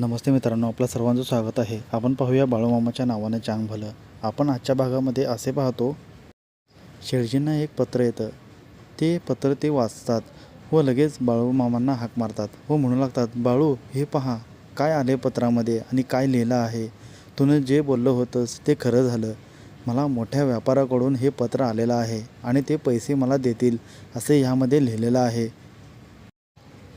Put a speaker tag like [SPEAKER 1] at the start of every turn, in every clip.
[SPEAKER 1] नमस्ते मित्रांनो आपलं सर्वांचं स्वागत आहे. आपण पाहूया बाळूमामाच्या नावाने चांग भलं आपण आजच्या भागामध्ये असे पाहतो शेळजींना एक पत्र येतं. ते पत्र ते वाचतात व लगेच बाळूमामांना हाक मारतात व म्हणू लागतात बाळू हे पहा काय आले पत्रामध्ये आणि काय लिहिलं आहे? तुनं जे बोललं होतंस ते खरं झालं. मला मोठ्या व्यापाराकडून हे पत्र आलेलं आहे आणि ते पैसे मला देतील असे ह्यामध्ये लिहिलेलं आहे.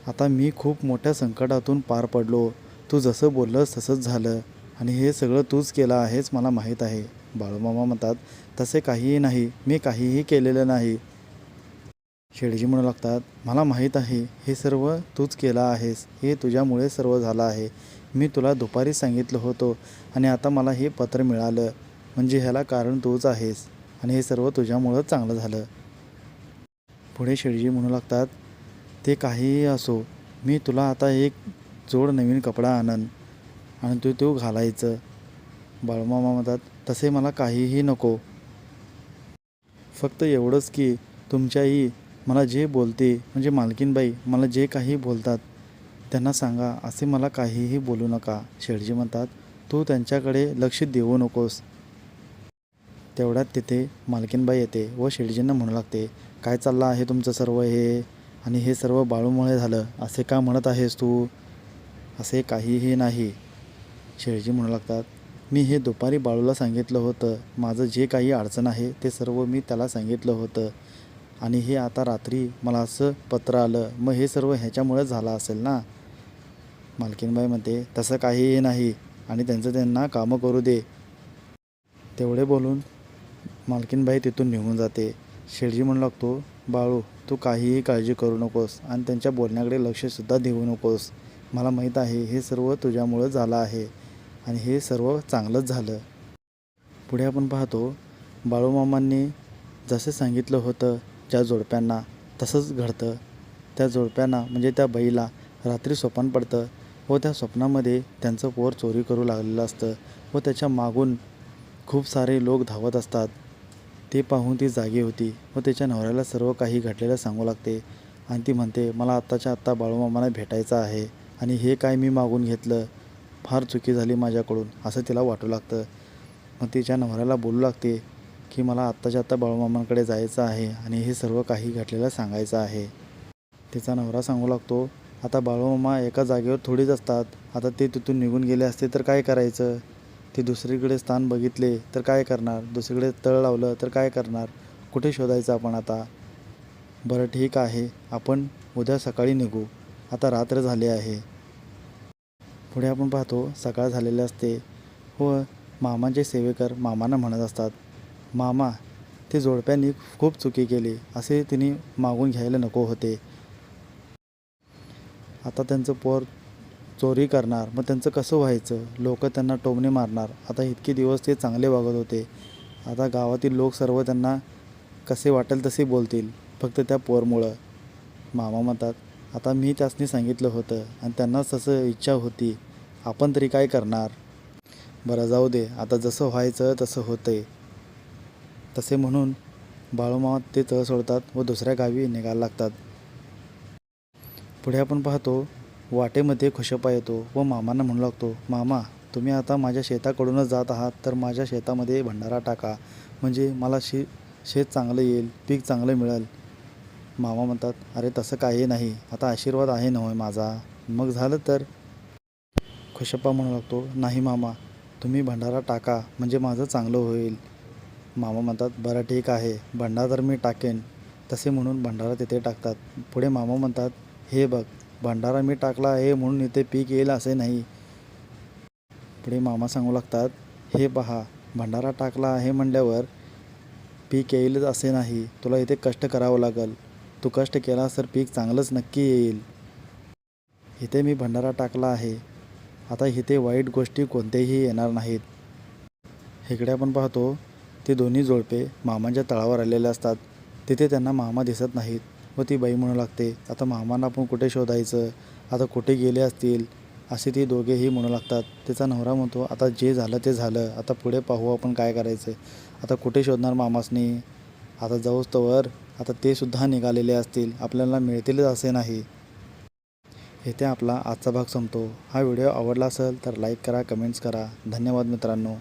[SPEAKER 1] आता मी खूप मोठ्या संकटातून पार पडलो. तू जसं बोललंस तसंच झालं आणि हे सगळं तूच केलं आहेच मला माहीत आहे. बाळूमामा म्हणतात तसे काहीही नाही मी काहीही केलेलं नाही. शेडजी म्हणू लागतात मला माहीत आहे हे सर्व तूच केलं आहेस हे तुझ्यामुळे सर्व झालं आहे. मी तुला दुपारी सांगितलं होतं आणि आता मला हे पत्र मिळालं म्हणजे ह्याला कारण तूच आहेस आणि हे सर्व तुझ्यामुळं चांगलं झालं. पुढे शेडजी म्हणू लागतात ते काहीही असो मी तुला आता एक जोड नवीन कपडा आणन आणि तो तो घालायचं. बाळूमामा म्हणतात तसे मला काहीही नको. फक्त एवढंच की तुमच्याही मला जे बोलते म्हणजे मालकीनबाई मला जे काही बोलतात त्यांना सांगा असे मला काहीही बोलू नका. शेठजी म्हणतात तू त्यांच्याकडे लक्ष देऊ नकोस. तेवढ्यात तिथे मालकीनबाई येते व शेठजींना म्हणू लागते काय चाललं आहे तुमचं सर्व हे? आणि हे सर्व बाळूमुळे झालं असे का म्हणत आहेस तू? असे काहीही नाही. शेळजी म्हणू लागतात मी हे दुपारी बाळूला सांगितलं होतं. माझं जे काही अडचण आहे ते सर्व मी त्याला सांगितलं होतं. आणि हे आता रात्री मला असं पत्र आलं. मग हे सर्व ह्याच्यामुळेच झालं असेल ना? मालकीनबाई म्हणते तसं काहीही नाही. आणि त्यांचं त्यांना कामं करू दे. तेवढे बोलून मालकीनबाई तिथून निघून जाते. शेळजी म्हणू लागतो बाळू तू काहीही काळजी करू नकोस आणि त्यांच्या बोलण्याकडे लक्षसुद्धा देऊ नकोस. मला माहीत आहे हे सर्व तुझ्यामुळं झालं आहे आणि हे सर्व चांगलंच झालं. पुढे आपण पाहतो बाळूमामांनी जसे सांगितलं होतं ज्या जोडप्यांना तसंच घडतं. त्या जोडप्यांना म्हणजे त्या बाईला रात्री स्वप्न पडतं व त्या स्वप्नामध्ये त्यांचं पोर चोरी करू लागलेलं असतं व त्याच्या मागून खूप सारे लोक धावत असतात. ते पाहून ती जागी होती व त्याच्या नवऱ्याला सर्व काही घडलेलं सांगू लागते आणि ती म्हणते मला आत्ताच्या आत्ता बाळूमामाला भेटायचं आहे. आणि हे काय मी मागून घेतलं? फार चुकी झाली माझ्याकडून असं तिला वाटू लागतं. मग तिच्या नवऱ्याला बोलू लागते की मला आत्ताच्या आत्ता बाळूमामांकडे जायचं आहे आणि हे सर्व काही घडलेलं सांगायचं आहे. तिचा नवरा सांगू लागतो आता बाळूमामा एका जागेवर थोडीच असतात. आता ते तिथून निघून गेले असते तर काय करायचं? ते दुसरीकडे स्थान बघितले तर काय करणार? दुसरीकडे तळ लावलं तर काय करणार? कुठे शोधायचं आपण आता? बरं ठीक आहे. आपण उद्या सकाळी निघू. आता रात्र झाली आहे. पुढे आपण पाहतो सकाळ झालेले असते. हो, व मामाचे सेवेकर मामांना म्हणत असतात मामा ते जोडप्यांनी खूप चुकी केली असे तिने मागून घ्यायला नको होते. आता त्यांचं पोर चोरी करणार मग त्यांचं कसं व्हायचं? लोक त्यांना टोमणे मारणार. आता इतके दिवस ते चांगले वागत होते. आता गावातील लोक सर्व त्यांना कसे वाटेल तसे बोलतील फक्त त्या पोरमुळं. मामा म्हणतात आता मी त्यासनी सांगितलं होतं आणि त्यांनाच तसं इच्छा होती. आपण तरी काय करणार? बरं जाऊ दे. आता जसं व्हायचं तसं होतंय. तसे म्हणून बाळूमामा ते तळ सोडतात व दुसऱ्या गावी निघायला लागतात. पुढे आपण पाहतो वाटेमध्ये खुशपा येतो व मामांना म्हणू लागतो मामा तुम्ही आता माझ्या शेताकडूनच जात आहात तर माझ्या शेतामध्ये भंडारा टाका. म्हणजे मला शे शेत चांगलं येईल पीक चांगलं मिळेल. मामा म्हणतात अरे तसं काही नाही. आता आशीर्वाद आहे नव्हे माझा. मग झालं तर? खुशप्पा म्हणू लागतो नाही मामा तुम्ही भंडारा टाका म्हणजे माझं चांगलं होईल. मामा म्हणतात बरं ठीक आहे. भंडारा तर मी टाकेन. तसे म्हणून भंडारा तिथे टाकतात. पुढे मामा म्हणतात हे बघ भंडारा मी टाकला आहे म्हणून इथे पीक येईल असे नाही. पुढे मामा सांगू लागतात हे पहा भंडारा टाकला आहे म्हणल्यावर पीक येईलच असे नाही. तुला इथे कष्ट करावं लागेल. तू कष्ट केलास तर पीक चांगलंच नक्की येईल. इथे मी भंडारा टाकला आहे. आता इथे वाईट गोष्टी कोणत्याही येणार नाहीत. इकडे आपण पाहतो ते दोन्ही जोडपे मामांच्या तळावर आलेले असतात. तिथे त्यांना मामा दिसत नाहीत व ती बाई म्हणू लागते आता मामांना आपण कुठे शोधायचं? आता कुठे गेले असतील? असे ती दोघेही म्हणू लागतात. तिचा नवरा म्हणतो आता जे झालं ते झालं. आता पुढे पाहू आपण काय करायचं? आता कुठे शोधणार मामासनी? आता जाऊस तोवर आता ते सुद्धा निघालेले असतील. आपल्याला मिळतीलच असे नाही. येथे आपला आजचा भाग संपतो. हा व्हिडिओ आवडला असेल तर लाईक करा कमेंट्स करा. धन्यवाद मित्रांनो.